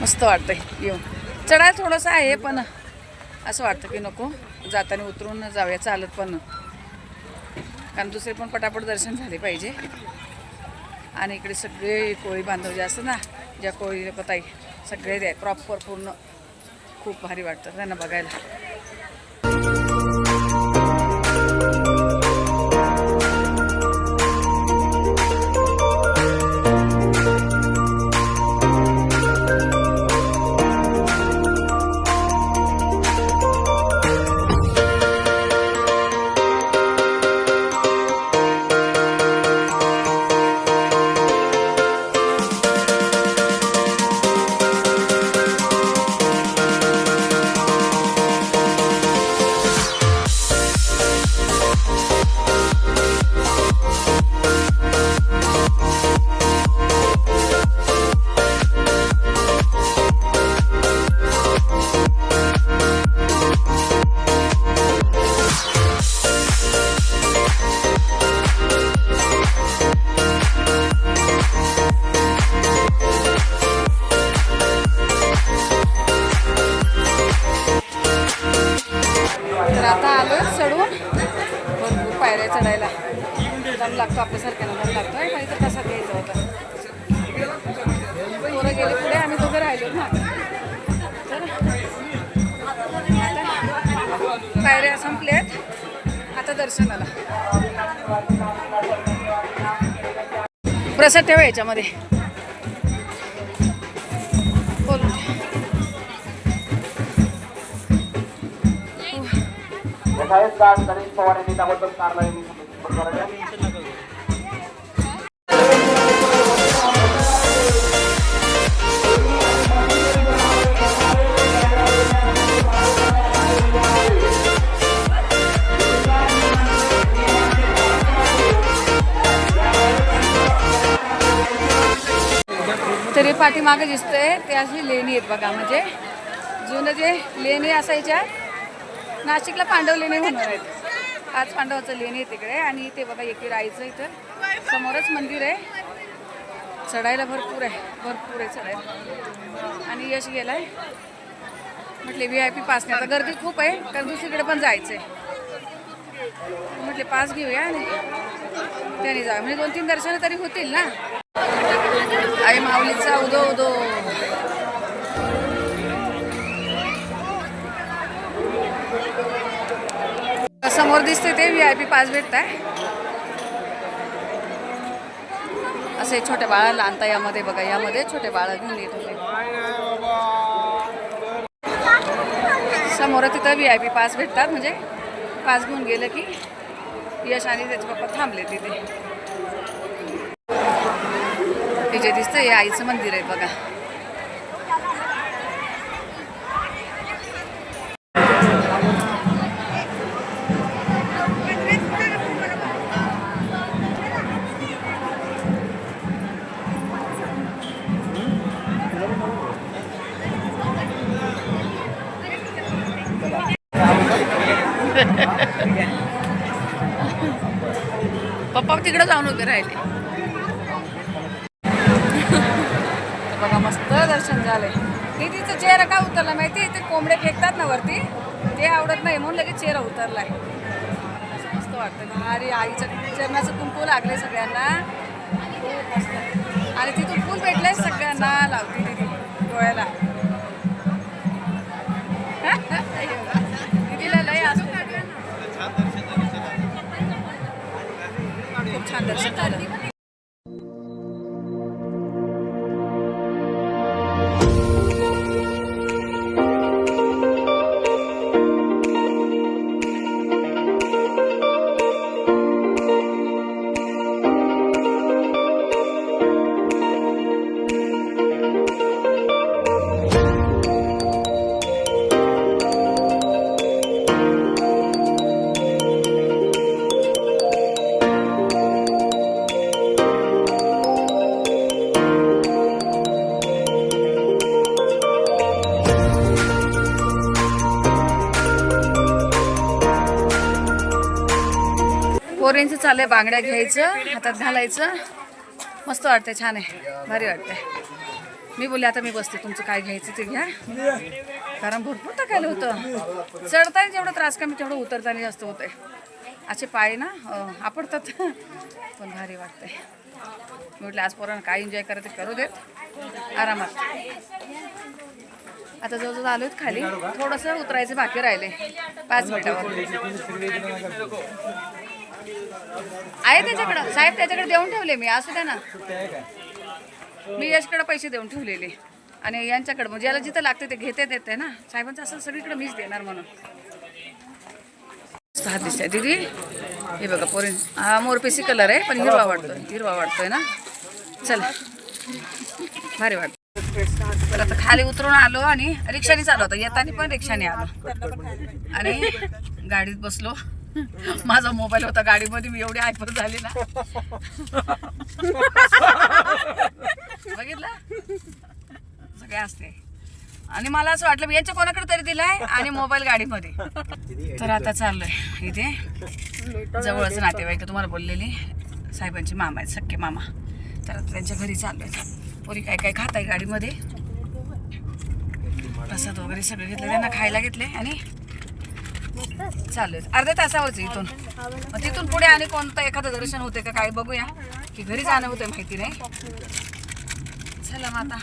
मस्त वाटतंय. येऊन चढाय थोडंसं आहे पण असं वाटतं की नको. जाताना उतरून जाऊया चालत पण. कारण दुसरे पण पटापट दर्शन झाले पाहिजे. आणि इकडे सगळे कोळी बांधव जे असतात ना ज्या कोळी पताई सगळे द्या प्रॉपर पूर्ण खूप भारी वाटतं त्यांना बघायला. दम लागतो आपल्यासारख्याला दम लागतो आहे पण इथं कसा घ्यायचा होता. पोरं गेले पुढे आम्ही दोघं राहिलो ना. तर आता पायऱ्या संपल्यात. आता दर्शनाला. प्रसाद ठेवा याच्यामध्ये. शाळेत काळ गणेश पवार यांनी त्याबद्दल कारवाई करावी तरी पाठीमागे दिसतंय ते अशी लेणी आहेत बघा म्हणजे जुनं जे लेणी असायच्या नाशिकला पांडव लेणी होणार आहेत. आज पांडवाचं लेणी आहे तिकडे आणि ते बघा एकी राहायचं इथं. समोरच मंदिर आहे. चढायला भरपूर आहे. भरपूर आहे चढायला. आणि यश गेलाय. म्हटले व्ही आय पी पास नाही. आता गर्दी खूप आहे कारण दुसरीकडे पण जायचं आहे म्हटले पास घेऊया आणि त्याने जाऊया म्हणजे दोन तीन दर्शनं तरी होतील ना? आई माऊलीचा उदो उदो समोर दिसते ते व्ही आय पी पास भेटत आहे असे छोटे बाळाला आणता यामध्ये बघा यामध्ये छोटे बाळा घेऊन येत होते. समोर तिथं व्ही आय पी पास भेटतात म्हणजे पास घेऊन गेलं की यश आणि त्याचे पप्पा थांबले तिथे. हे जे दिसतं हे आईचं मंदिर आहे बघा. राहिले. बघा मस्त दर्शन झालंय. दीदीचं चेहरा का उतरला माहिती ते कोंबडे फेकतात ना वरती. ते आवडत नाही म्हणून लगेच चेहरा उतरलाय. असं मस्त वाटतं भारी आईचं चरणाचं कुंकू लागले सगळ्यांना. आणि तिथून फुल भेटलंय सगळ्यांना. लावते दीदी डोळ्याला. खूप छान दर्शन झालं पोरींचं चाललंय बांगड्या घ्यायचं हातात घालायचं. मस्त वाटतंय छान आहे. भारी वाटतंय. मी बोलले आता मी बसते तुमचं काय घ्यायचं ते घ्या. कारण भरपूर टाकायला होतं. चढताना जेवढा त्रास कमी तेवढं उतरताना जास्त होतंय. असे पाय ना आपडतात पण भारी वाटतंय. म्हटलं आज पोरांना काय एन्जॉय करायचं करू देत. आरामात. आता जवळजवळ आलो आहेत खाली. थोडंसं उतरायचं बाकी राहिले. पाच मिनिटावर. आहे त्याच्याकडं? साहेब त्याच्याकडे देऊन ठेवले मी असू द्या ना. मी याच्याकडे पैसे देऊन ठेवलेले. आणि यांच्याकडे म्हणजे याला जिथं लागते ते घेते देते ना. साहेबांचं असं सगळीकडे मीच देणार म्हणून. हात दिसतंय. दीदी हे बघा पोरी हा मोरपिसी कलर आहे पण हिरवा वाटतोय. हिरवा वाटतोय ना? चला. भारी वाटत तर आता खाली उतरून आलो आणि रिक्षाने चालू होता. येताना पण रिक्षाने आलो. आणि गाडीत बसलो. माझा मोबाईल होता गाडीमध्ये मी एवढी आयपर झाली ना. बघितलं? सगळे असते आणि मला असं वाटलं मी यांच्या कोणाकडे तरी दिलाय आणि मोबाईल गाडीमध्ये. तर आता चाललोय इथे. जवळच नातेवाईक तुम्हाला बोललेली. साहेबांचे मामा आहेत सख्खे मामा. तर त्यांच्या घरी चाललोय पोरी काय काय खात आहे गाडीमध्ये? प्रसाद वगैरे सगळं घेतलं त्यांना खायला घेतले आणि चालेल. अर्ध्या तासावरच आहे इथून. मग तिथून पुढे आणि कोणतं एखादं दर्शन होते का काय बघूया. की घरी जाणं होतं माहिती नाही. चला माता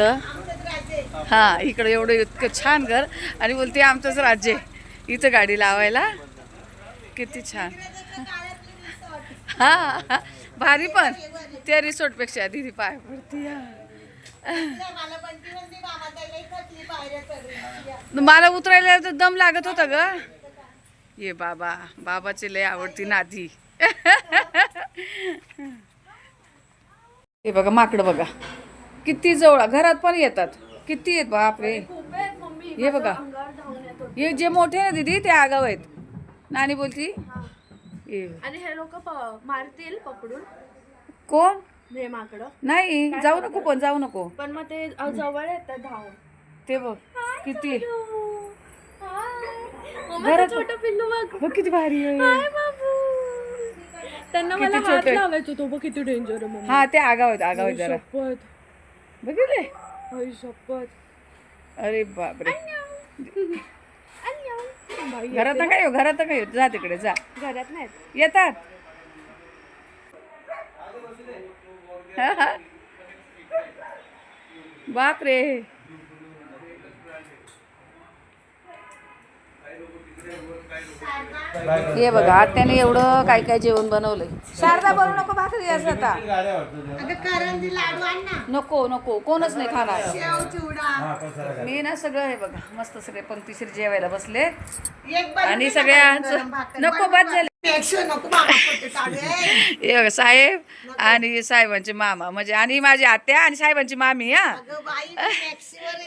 इकडं. हा इकडं एवढं इतकं छान घर. आणि बोलते आमचंच राज्य आहे. इथं गाडी लावायला. किती छान. हां भारी पण. त्या रिसॉर्टपेक्षा दिदी पाय पडती मला उतरायला तर दम लागत होता ग. ये बाबा बाबाची लय आवडती नादी हे बघा माकडं बघा. किती जवळ घरात पण येतात. किती येत बापरे. हे बघा. हे जे मोठे ना दीदी ते आगाव आहेत. नानी बोलती. आणि हे लोक मारतील पकडून. कोण? माकडं नाही जाऊ नको पण जाऊ नको. पण मग ते जवळ येतात धावून. ते बघ किती. घरात छोटं पिल्लू बघ. बघ किती भारी आहे. त्यांना मला हात. लावायचो तो बघ किती डेंजर हा ते आगाव आहेत आगाव आहेत जरा. बघितले? आई शपथ. अरे बापरे. घरात काय घरात काय जा तिकडे जा. घरात नाहीत. येतात. बापरे. हे बघा आत्याने एवढं काय काय जेवण बनवलंय. शारदा बनवू नको भाकरी असं आता. नको नको कोणच नाही खाणार. मी ना सगळं हे बघा मस्त सगळे पंक्तीशीर जेवायला बसले. आणि सगळ्यांचं नको बाद झाले. हे बघा साहेब आणि साहेबांचे मामा म्हणजे आणि माझी आत्या आणि साहेबांची मामी हा.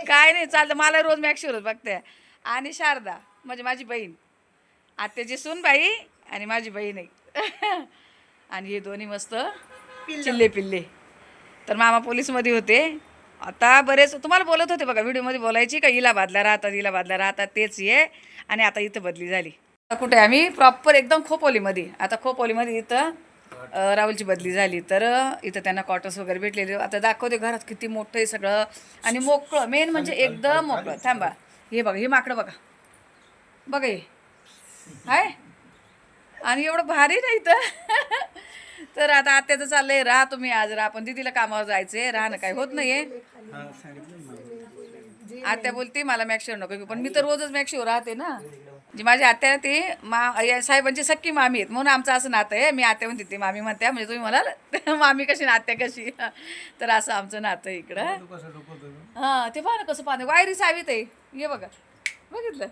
काय नाही चालतं मला रोज मॅक्शिवरच बघते. आणि शारदा म्हणजे माझी बहीण. आत्याची सून बाई आणि माझी बहीण आहे. आणि हे दोन्ही मस्त चिल्ले पिल्ले. तर मामा पोलीसमध्ये होते. आता बरेच तुम्हाला बोलत होते बघा व्हिडिओमध्ये बोलायची का? हिला बादल्या राहतात हिला बादल्या राहतात तेच ये आणि आता इथं बदली झाली. आता कुठे आम्ही प्रॉपर एकदम खोपोलीमध्ये. आता खोपोलीमध्ये इथं राहुलची बदली झाली. तर इथं त्यांना क्वार्टर्स वगैरे भेटलेले. आता दाखवते घरात किती मोठं आहे सगळं. आणि मोकळं. मेन म्हणजे एकदम मोकळं. थांबा. हे बघा हे माकडं बघा. बघा हे. हाय. आणि एवढं भारी नाही तर तर आता आत्याचं चाललंय राहा तुम्ही आज राहा. पण दिदीला कामावर जायचंय राहणं काय होत नाहीये. आत्या बोलते मला मॅक्शिवर नको. घेऊ. पण मी तर रोजच मॅक्शिवर राहते ना. जी माझी आत्या आहे ती मा या साहेबांची सक्की मामी आहेत. म्हणून आमचं असं नातं आहे. मी आत्या म्हणते ती मामी म्हणते म्हणजे तुम्ही म्हणाल मामी कशी ना आत्या कशी? तर असं आमचं नातं आहे इकडं. हां ते पहा ना कसं पाहणं वायरी सावीत आहे ये बघा. बघितलं?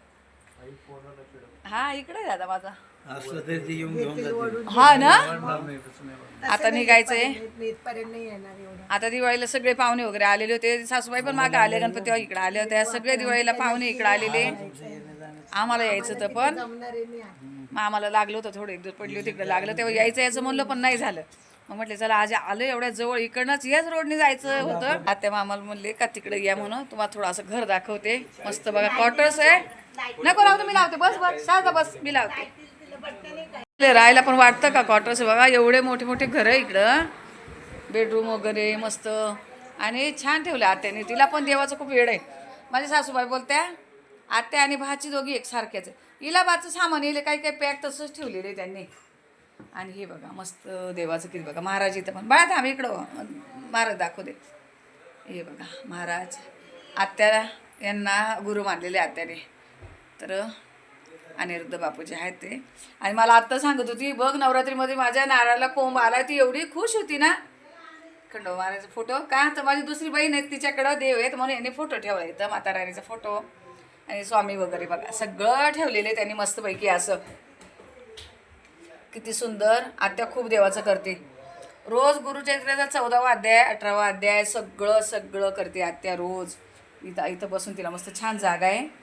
हा इकडे आहे दादा माझा. असलं तरी ते येऊन घेऊन जाते हा ना? वाढणार नाही तसं नाही वाढणार. आता निघायचंय इथपर्यंत नाही येणार एवढं. आता दिवाळीला सगळे पाहुणे वगैरे आलेले होते. सासूबाई पण मागे आले गणपती इकडे आले होते सगळे दिवाळीला पाहुणे इकडे आलेले. आम्हाला यायचं होतं पण. जमणार आहे नाही आता. मग आम्हाला लागलं होतं थोडं एक दिवस पडली होती इकडे लागलं. तेव्हा यायचं यायचं म्हणलं पण नाही झालं. मग म्हटलं चला आज आलं एवढ्या जवळ इकडनंच याच रोडने जायचं होतं. आत्या आम्हाला म्हणले का तिकडे या म्हणून तुम्हाला थोडं असं घर दाखवते. मस्त बघा क्वार्टर्स आहे. नको लावतो मी लावते. बस बस साधा बस मी लावते. राहायला पण वाटतं का क्वार्टर्स बघा एवढे मोठे मोठे घर आहे इकडं. बेडरूम वगैरे मस्त. आणि छान ठेवलं आत्याने. तिला पण देवाचं खूप वेळ आहे. माझ्या सासूबाई बोलत्या आत्या आणि भाची दोघी एकसारख्याच हिला बाचं सामान येईल काही काही पॅक तसंच ठेवलेलं आहे त्यांनी. आणि हे बघा मस्त देवाचं किती बघा. महाराज इथं पण. बाळा थांब इकडं. महाराज दाखवू दे. हे बघा महाराज. आत्या यांना गुरु मानलेले आत्याने. तर अनिरुद्ध बापू जे आहेत ते. आणि मला आत्ता सांगत होती बघ नवरात्रीमध्ये माझ्या नारळाला कोंब आला ती एवढी खुश होती ना. खंडोबा महाराजचा फोटो. का तर माझी दुसरी बहीण आहे तिच्याकडं देव आहेत म्हणून यांनी फोटो ठेवला. इथं माता राणीचा फोटो आणि स्वामी वगैरे बघा. सगळं ठेवलेलं आहे त्यांनी मस्तपैकी असं. किती सुंदर आत्या खूप देवाचं करते. रोज गुरुचरित्राचा चौदावा अध्याय अठरावा अध्याय सगळं सगळं करते आत्या रोज. इथं इथं बसून तिला मस्त छान जागा आहे.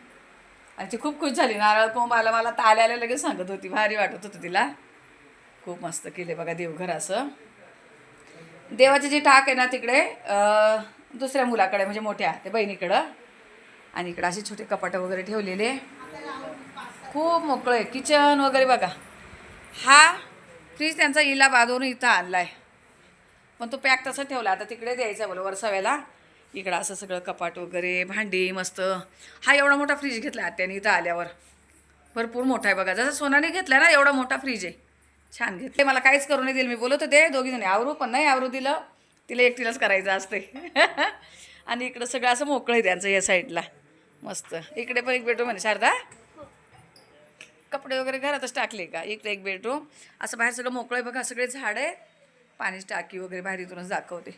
आणि ती खूप खुश झाली. नारळ कोंब आला मला ताल्या आल्या लगेच सांगत होती. भारी वाटत होतं तिला. खूप मस्त केले बघा देवघर असं. देवाचे जे टाक आहे ना तिकडे दुसऱ्या मुलाकडे म्हणजे मोठ्या ते बहिणीकडं. आणि इकडं असे छोटे कपाटं वगैरे ठेवलेले. खूप मोकळं आहे. किचन वगैरे बघा. हा फ्रीज त्यांचा इला बांधून इथं आणला आहे पण तो पॅक तसं ठेवला. आता तिकडे द्यायचा बोल वरसाव्याला. इकडं असं सगळं कपाट वगैरे भांडी मस्त. हा एवढा मोठा फ्रीज घेतला आत्याने इथं आल्यावर. भरपूर मोठा आहे बघा. जसं सोनाने घेतला ना एवढा मोठा फ्रीज आहे. छान घेतले. मला काहीच करू नाही दिलं. मी बोलत होते दोघी जणी आवरू पण नाही आवरू दिलं. तिला एकटीलाच करायचं असते आणि इकडं सगळं असं मोकळं आहे त्यांचं या साईडला मस्त. इकडे पण एक बेडरूम आहे शारदा? कपडे वगैरे घरातच टाकले का? इकडे एक बेडरूम असं बाहेर सगळं मोकळं आहे बघा. सगळे झाड आहे पाणी टाकी वगैरे बाहेर इथूनच दाखवते.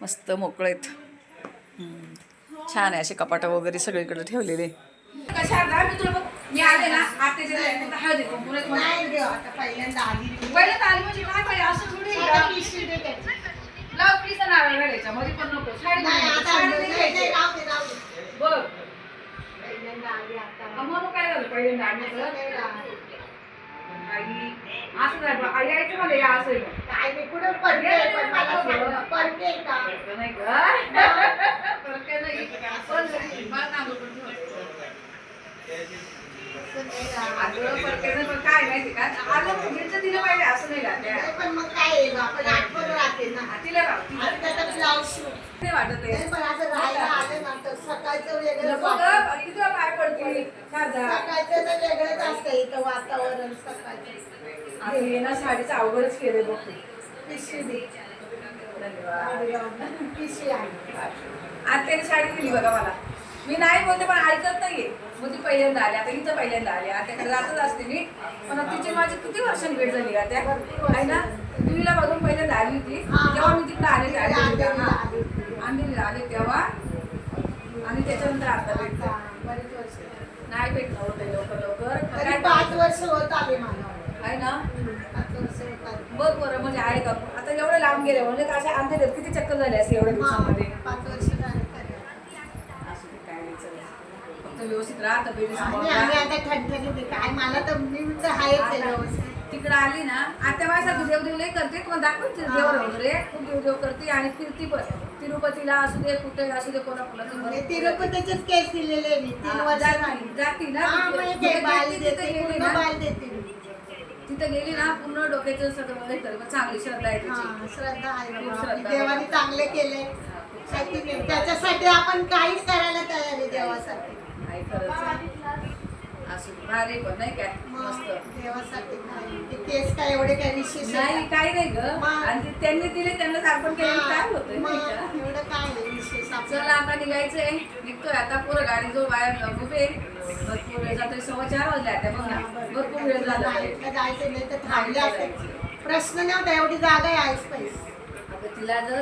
मस्त मोकळं आहेत. छान आहे असे कपाटं वगैरे सगळीकडे ठेवलेले. मी आले ना हळदी पहिल्यांदा म्हणजे काय पाहिजे असं थोडी. लावमध्ये पण नको. बघ. पहिल्यांदा आली आता. म्हणून काय झालं? पहिल्यांदा. आई असं झालं आई यायचं मला या असं आहे. काय नाही, कुठं पण मला सांग, पडते का? परके नाही का? परके नाही. पण मला तांदूळ पण ठेवायचं. असं नाही राहत. अगं, परके नाही, पण काय माहिती का आलं घेतलं दिलं पाहिजे असं नाही का त्या नाही, पण मग काय आहे, आपण आठवण राहते ना. तिला राव तिला आणि त्याचा ब्लाऊज शिव. नाही वाटत आहे नाही, पण असं राहायला आलं ना तर सकाळचं नको. गं. सकाळचं तर वेगळंच असतं इथं वातावरण सकाळचं. आता हे ना साडीचं अवघडच केलंय बघ. पिशवी दे. धन्यवाद. पिशवी आहे. आत्याने साडी दिली बघा मला. मी नाही बोलते पण ऐकत नाहीये. मग ती पहिल्यांदा आली. आता इथं पहिल्यांदा आली. आत्याकडे जातच असते मी. पण आता तिची माझी किती वर्षांनी भेट झाली आत्या? आहे ना? टीव्हीला बघून पहिल्यांदा आली होती. तेव्हा मी तिकडे आले आले तेव्हा? आणि त्याच्यानंतर आता भेटला बरीच वर्ष. नाही भेटलं होतं लवकर लवकर पण तरी पाच वर्ष होत आले मला आहे ना पाच वर्ष होत आले. बघ बरं म्हणजे आहे का आता एवढं लांब गेले म्हणजे अशा अंधेरीत किती चक्कर झाले एवढ्या दिवसामध्ये पाच वर्ष झाले. असं ते काय. फक्त व्यवस्थित राहा तब्येती आणि आम्ही सांभाळा. आता ठणठणीत आहे. काय मला तर मी तर आहेच आहे व्यवस्थित तिकडं आली ना आता माझ्यासाठी देवदेव लई करते तुम्हाला दाखवते देवर वगैरे खूप देवदेव करते आणि फिरती पण तिरुपतीला असू दे कुठे असू दे कोल्हापूरला तर म्हणजे. तिरुपतीचेच केस दिलेले मी तीन जाती- ना हा, तिथे. बाल देते गेली ना बाल देते मी. तिथं गेली ना पूर्ण डोक्याचं सगळं हे चांगली श्रद्धा आहे तिची हा, श्रद्धा आहे. देवाने चांगले केले. त्याच्यासाठी आपण काहीच करायला तयार आहे देवासाठी असू दे. भारी पण नाही काय मस्त. देवासाठी काय ते केस काय एवढे काय विशेष आहे नाही ग. आणि ते त्यांनी दिले त्यांना अर्पण केलं? काय होतं मग नाही का? एवढं काय आहे विशेष चला आपल्याला आता निघायचंय. निघतोय आता पुरं गाडी जो बाहेर उभे भरपूर वेळ जातोय सव्वा चार वाजले आता बघ ना. भरपूर वेळ झाला. जायचं नाही तर थांबले असते प्रश्न नव्हता एवढी जागा आहे आईस पैस तिला जर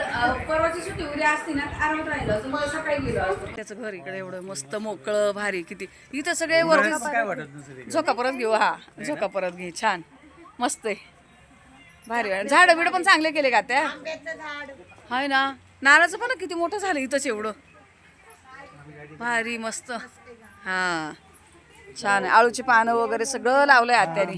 परवाची सुट्टी उद्या असती ना आरामात राहिलं असतं. मग सकाळी गेलो असतो. त्याचं घर इकडे एवढं मस्त मोकळं भारी किती. इथं सगळे वरती काय वाटत नसेल झोका परत घेऊ हा. झोका परत घे छान. मस्त आहे. भारी आहे झाडं बिडं पण चांगले केले का त्या? आंब्याचं झाड हाय ना. नारळाचं पण किती मोठं झालं इथंच एवढं. भारी मस्त. हा. छान आहे. आळूची पानं वगैरे सगळं लावलंय आत्याने.